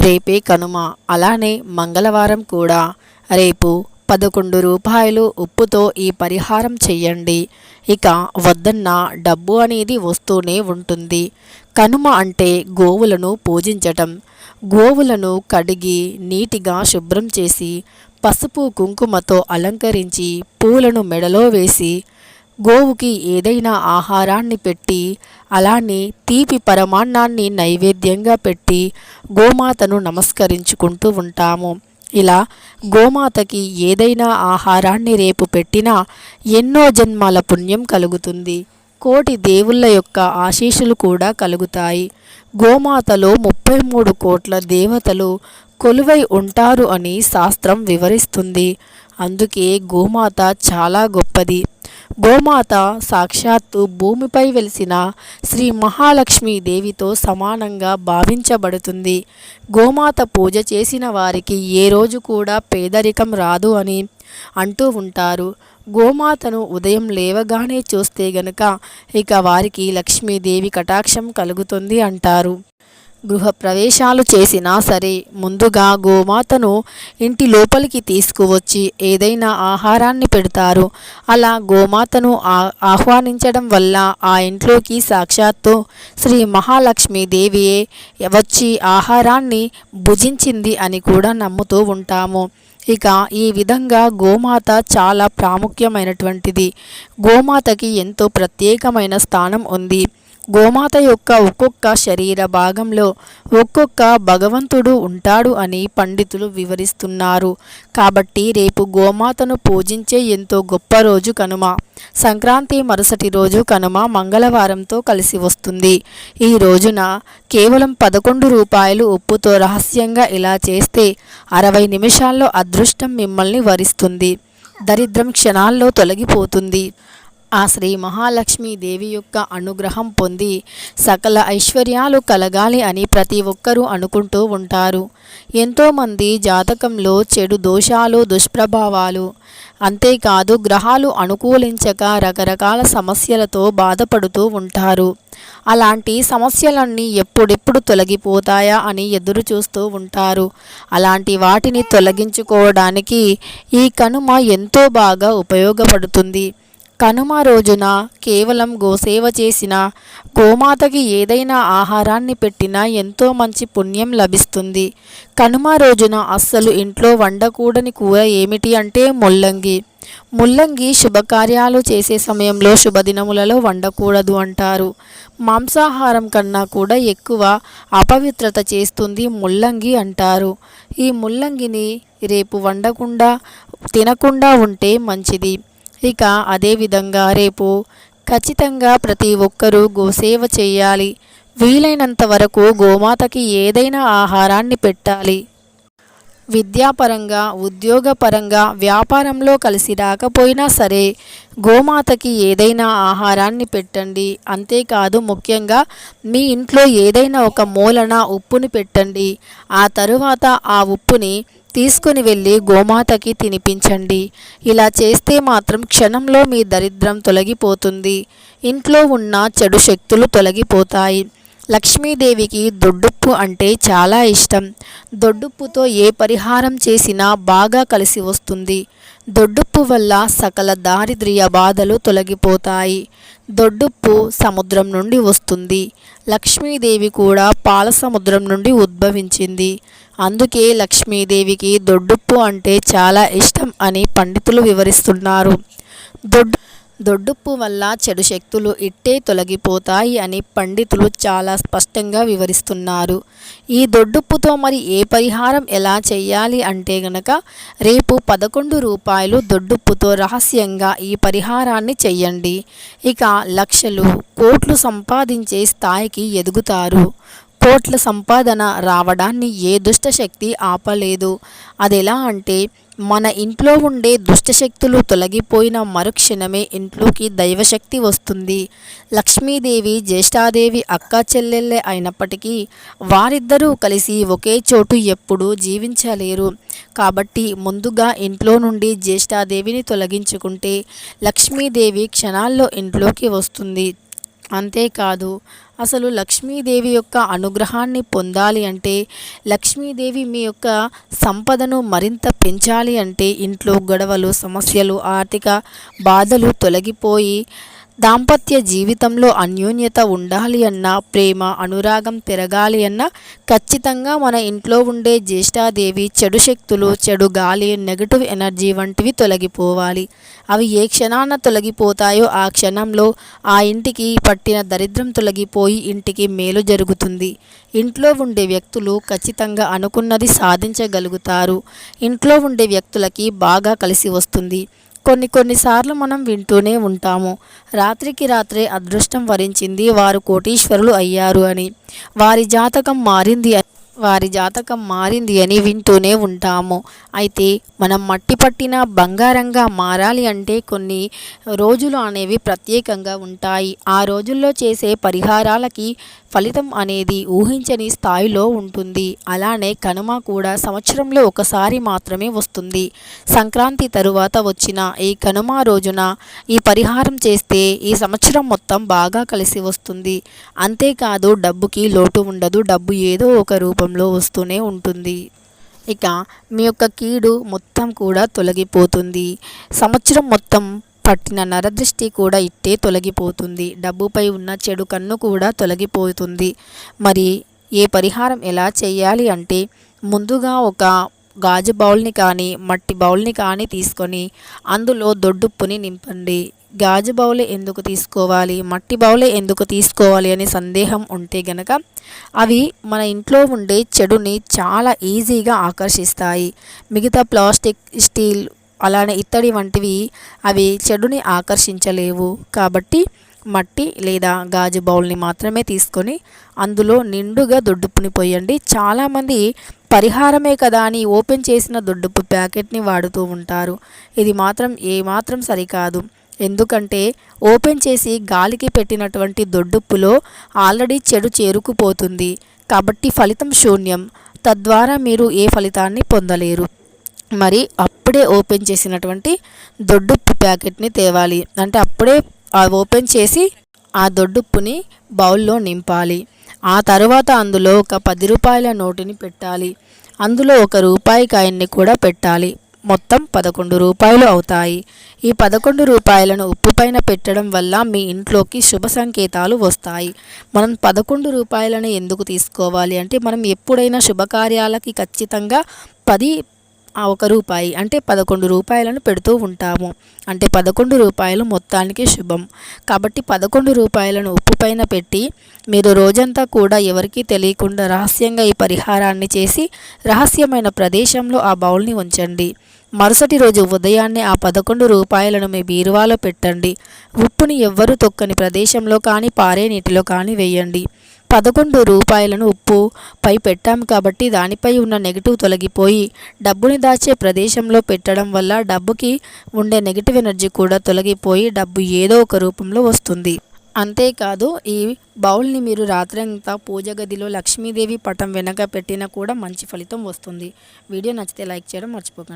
రేపే కనుమ. అలానే మంగళవారం కూడా. రేపు పదకొండు రూపాయలు ఉప్పుతో ఈ పరిహారం చెయ్యండి. ఇక వద్దన్న డబ్బు అనేది వస్తూనే ఉంటుంది. కనుమ అంటే గోవులను పూజించటం. గోవులను కడిగి నీటిగా శుభ్రం చేసి పసుపు కుంకుమతో అలంకరించి పూలను మెడలో వేసి గోవుకి ఏదైనా ఆహారాన్ని పెట్టి అలానే తీపి పరమాన్నాన్ని నైవేద్యంగా పెట్టి గోమాతను నమస్కరించుకుంటూ ఉంటాము. ఇలా గోమాతకి ఏదైనా ఆహారాన్ని రేపు పెట్టినా ఎన్నో జన్మాల పుణ్యం కలుగుతుంది. కోటి దేవుళ్ళ యొక్క ఆశీస్సులు కూడా కలుగుతాయి. గోమాతలో ముప్పై మూడు కోట్ల దేవతలు కొలువై ఉంటారు అని శాస్త్రం వివరిస్తుంది. అందుకే గోమాత చాలా గొప్పది. గోమాత సాక్షాత్తు భూమిపై వెలిసిన శ్రీ మహాలక్ష్మి దేవితో సమానంగా భావించబడుతుంది. గోమాత పూజ చేసిన వారికి ఏ రోజు కూడా పేదరికం రాదు అని అంటూ ఉంటారు. గోమాతను ఉదయం లేవగానే చూస్తే గనుక ఇక వారికి లక్ష్మీదేవి కటాక్షం కలుగుతుంది అంటారు. గృహప్రవేశాలు చేసినా సరే ముందుగా గోమాతను ఇంటి లోపలికి తీసుకువచ్చి ఏదైనా ఆహారాన్ని పెడతారు. అలా గోమాతను ఆహ్వానించడం వల్ల ఆ ఇంట్లోకి సాక్షాత్తు శ్రీ మహాలక్ష్మీదేవియే వచ్చి ఆహారాన్ని భుజించింది అని కూడా నమ్ముతూ ఉంటాము. ఇక ఈ విధంగా గోమాత చాలా ప్రాముఖ్యమైనటువంటిది. గోమాతకి ఎంతో ప్రత్యేకమైన స్థానం ఉంది. గోమాత యొక్క ఒక్కొక్క శరీర భాగంలో ఒక్కొక్క భగవంతుడు ఉంటాడు అని పండితులు వివరిస్తున్నారు. కాబట్టి రేపు గోమాతను పూజించే ఎంతో గొప్ప రోజు కనుమ. సంక్రాంతి మరుసటి రోజు కనుమ మంగళవారంతో కలిసి వస్తుంది. ఈ రోజున కేవలం పదకొండు రూపాయలు ఉప్పుతో రహస్యంగా ఇలా చేస్తే అరవై నిమిషాల్లో అదృష్టం మిమ్మల్ని వరిస్తుంది. దరిద్రం క్షణాల్లో తొలగిపోతుంది. ఆ శ్రీ మహాలక్ష్మి దేవి యొక్క అనుగ్రహం పొంది సకల ఐశ్వర్యాలు కలగాలి అని ప్రతి ఒక్కరూ అనుకుంటూ ఉంటారు. ఎంతోమంది జాతకంలో చెడు దోషాలు దుష్ప్రభావాలు అంతేకాదు గ్రహాలు అనుకూలించక రకరకాల సమస్యలతో బాధపడుతూ ఉంటారు. అలాంటి సమస్యలన్నీ ఎప్పుడెప్పుడు తొలగిపోతాయా అని ఎదురు చూస్తూ ఉంటారు. అలాంటి వాటిని తొలగించుకోవడానికి ఈ కనుమ ఎంతో బాగా ఉపయోగపడుతుంది. కనుమ రోజున కేవలం గోసేవ చేసిన గోమాతకి ఏదైనా ఆహారాన్ని పెట్టినా ఎంతో మంచి పుణ్యం లభిస్తుంది. కనుమ రోజున అస్సలు ఇంట్లో వండకూడని కూర ఏమిటి అంటే ముల్లంగి. ముల్లంగి శుభకార్యాలు చేసే సమయంలో శుభదినములలో వండకూడదు అంటారు. మాంసాహారం కన్నా కూడా ఎక్కువ అపవిత్రత చేస్తుంది ముల్లంగి అంటారు. ఈ ముల్లంగిని రేపు వండకుండా తినకుండా ఉంటే మంచిది. ఇక అదేవిధంగా రేపు ఖచ్చితంగా ప్రతి ఒక్కరూ గోసేవ చేయాలి. వీలైనంత వరకు గోమాతకి ఏదైనా ఆహారాన్ని పెట్టాలి. విద్యాపరంగా ఉద్యోగపరంగా వ్యాపారంలో కలిసి రాకపోయినా సరే గోమాతకి ఏదైనా ఆహారాన్ని పెట్టండి. అంతేకాదు ముఖ్యంగా మీ ఇంట్లో ఏదైనా ఒక మూలన ఉప్పుని పెట్టండి. ఆ తరువాత ఆ ఉప్పుని తీసుకుని వెళ్ళి గోమాతకి తినిపించండి. ఇలా చేస్తే మాత్రం క్షణంలో మీ దరిద్రం తొలగిపోతుంది. ఇంట్లో ఉన్న చెడు శక్తులు తొలగిపోతాయి. లక్ష్మీదేవికి దొడ్డుప్పు అంటే చాలా ఇష్టం. దొడ్డుప్పుతో ఏ పరిహారం చేసినా బాగా కలిసి వస్తుంది. దొడ్డుప్పు వల్ల సకల దారిద్ర్య బాధలు తొలగిపోతాయి. దొడ్డుప్పు సముద్రం నుండి వస్తుంది. లక్ష్మీదేవి కూడా పాల సముద్రం నుండి ఉద్భవించింది. అందుకే లక్ష్మీదేవికి దొడ్డుప్పు అంటే చాలా ఇష్టం అని పండితులు వివరిస్తున్నారు. దొడ్డు దొడ్డుప్పు వల్ల చెడు శక్తులు ఇట్టే తొలగిపోతాయి అని పండితులు చాలా స్పష్టంగా వివరిస్తున్నారు. ఈ దొడ్డుప్పుతో మరి ఏ పరిహారం ఎలా చేయాలి అంటే గనక రేపు పదకొండు రూపాయలు దొడ్డుప్పుతో రహస్యంగా ఈ పరిహారాన్ని చెయ్యండి. ఇక లక్షలు కోట్లు సంపాదించే స్థాయికి ఎదుగుతారు. కోట్ల సంపాదన రావడాన్ని ఏ దుష్టశక్తి ఆపలేదు. అది ఎలా అంటే మన ఇంట్లో ఉండే దుష్టశక్తులు తొలగిపోయిన మరుక్షణమే ఇంట్లోకి దైవశక్తి వస్తుంది. లక్ష్మీదేవి జ్యేష్ఠాదేవి అక్క చెల్లెళ్ళే అయినప్పటికీ వారిద్దరూ కలిసి ఒకే చోటు ఎప్పుడూ జీవించలేరు. కాబట్టి ముందుగా ఇంట్లో నుండి జ్యేష్ఠాదేవిని తొలగించుకుంటే లక్ష్మీదేవి క్షణాల్లో ఇంట్లోకి వస్తుంది. అంతేకాదు అసలు లక్ష్మీదేవి యొక్క అనుగ్రహాన్ని పొందాలి అంటే లక్ష్మీదేవి మీ యొక్క సంపదను మరింత పెంచాలి అంటే ఇంట్లో గొడవలు సమస్యలు ఆర్థిక బాధలు తొలగిపోయి దాంపత్య జీవితంలో అన్యోన్యత ఉండాలి అన్నా ప్రేమ అనురాగం పెరగాలి అన్నా ఖచ్చితంగా మన ఇంట్లో ఉండే జ్యేష్ఠాదేవి చెడు శక్తులు చెడు గాలి నెగటివ్ ఎనర్జీ వంటివి తొలగిపోవాలి. అవి ఏ క్షణాన తొలగిపోతాయో ఆ క్షణంలో ఆ ఇంటికి పట్టిన దరిద్రం తొలగిపోయి ఇంటికి మేలు జరుగుతుంది. ఇంట్లో ఉండే వ్యక్తులు ఖచ్చితంగా అనుకున్నది సాధించగలుగుతారు. ఇంట్లో ఉండే వ్యక్తులకి బాగా కలిసి వస్తుంది. కొన్ని కొన్నిసార్లు మనం వింటూనే ఉంటాము. రాత్రికి రాత్రే అదృష్టం వరించింది వారు కోటీశ్వరులు అయ్యారు అని. వారి జాతకం మారింది వారి జాతకం మారింది అని వింటూనే ఉంటాము. అయితే మనం మట్టి పట్టిన బంగారంగా మారాలి అంటే కొన్ని రోజులు అనేవి ప్రత్యేకంగా ఉంటాయి. ఆ రోజుల్లో చేసే పరిహారాలకి ఫలితం అనేది ఊహించని స్థాయిలో ఉంటుంది. అలానే కనుమ కూడా సంవత్సరంలో ఒకసారి మాత్రమే వస్తుంది. సంక్రాంతి తరువాత వచ్చిన ఈ కనుమ రోజున ఈ పరిహారం చేస్తే ఈ సంవత్సరం మొత్తం బాగా కలిసి వస్తుంది. అంతేకాదు డబ్బుకి లోటు ఉండదు. డబ్బు ఏదో ఒక రూపం రూపంలో వస్తూనే ఉంటుంది. ఇక మీ యొక్క కీడు మొత్తం కూడా తొలగిపోతుంది. సంవత్సరం మొత్తం పట్టిన నరదృష్టి కూడా ఇట్టే తొలగిపోతుంది. డబ్బుపై ఉన్న చెడు కన్ను కూడా తొలగిపోతుంది. మరి ఏ పరిహారం ఎలా చేయాలి అంటే ముందుగా ఒక గాజు బౌల్ని కానీ మట్టి బౌల్ని కానీ తీసుకొని అందులో దొడ్డుప్పుని నింపండి. గాజు బౌలే ఎందుకు తీసుకోవాలి? మట్టి బౌలే ఎందుకు తీసుకోవాలి? అనే సందేహం ఉంటే గనక అవి మన ఇంట్లో ఉండే చెడుని చాలా ఈజీగా ఆకర్షిస్తాయి. మిగతా ప్లాస్టిక్ స్టీల్ అలానే ఇత్తడి వంటివి అవి చెడుని ఆకర్షించలేవు. కాబట్టి మట్టి లేదా గాజు బౌల్ని మాత్రమే తీసుకొని అందులో నిండుగా దొడ్డుప్పుని పోయండి. చాలామంది పరిహారమే కదా అని ఓపెన్ చేసిన దొడ్డుప్పు ప్యాకెట్ని వాడుతూ ఉంటారు. ఇది మాత్రం ఏమాత్రం సరికాదు. ఎందుకంటే ఓపెన్ చేసి గాలికి పెట్టినటువంటి దొడ్డుప్పులో ఆల్రెడీ చెడు చేరుకుపోతుంది. కాబట్టి ఫలితం శూన్యం. తద్వారా మీరు ఏ ఫలితాన్ని పొందలేరు. మరి అప్పుడే ఓపెన్ చేసినటువంటి దొడ్డుప్పు ప్యాకెట్ని తేవాలి. అంటే అప్పుడే ఓపెన్ చేసి ఆ దొడ్డుప్పుని బౌల్లో నింపాలి. ఆ తర్వాత అందులో ఒక పది రూపాయల నోటుని పెట్టాలి. అందులో ఒక రూపాయి కాయన్ని కూడా పెట్టాలి. మొత్తం పదకొండు రూపాయలు అవుతాయి. ఈ పదకొండు రూపాయలను ఉప్పు పైన పెట్టడం వల్ల మీ ఇంట్లోకి శుభ సంకేతాలు వస్తాయి. మనం పదకొండు రూపాయలను ఎందుకు తీసుకోవాలి? అంటే మనం ఎప్పుడైనా శుభకార్యాలకి ఖచ్చితంగా పది ఒక రూపాయి అంటే పదకొండు రూపాయలను పెడుతూ ఉంటాము. అంటే పదకొండు రూపాయలు మొత్తానికి శుభం. కాబట్టి పదకొండు రూపాయలను ఉప్పు పైన పెట్టి మీరు రోజంతా కూడా ఎవరికీ తెలియకుండా రహస్యంగా ఈ పరిహారాన్ని చేసి రహస్యమైన ప్రదేశంలో ఆ బౌల్ని ఉంచండి. మరుసటి రోజు ఉదయాన్నే ఆ పదకొండు రూపాయలను మీ బీరువాలో పెట్టండి. ఉప్పుని ఎవ్వరూ తొక్కని ప్రదేశంలో కానీ పారే నీటిలో కానీ వేయండి. పదకొండు రూపాయలను ఉప్పు పై పెట్టాము కాబట్టి దానిపై ఉన్న నెగిటివ్ తొలగిపోయి డబ్బుని దాచే ప్రదేశంలో పెట్టడం వల్ల డబ్బుకి ఉండే నెగిటివ్ ఎనర్జీ కూడా తొలగిపోయి డబ్బు ఏదో ఒక రూపంలో వస్తుంది. అంతేకాదు ఈ బౌల్ని మీరు రాత్రంతా పూజ గదిలో లక్ష్మీదేవి పటం వెనక పెట్టినా కూడా మంచి ఫలితం వస్తుంది. వీడియో నచ్చితే లైక్ చేయడం మర్చిపోకండి.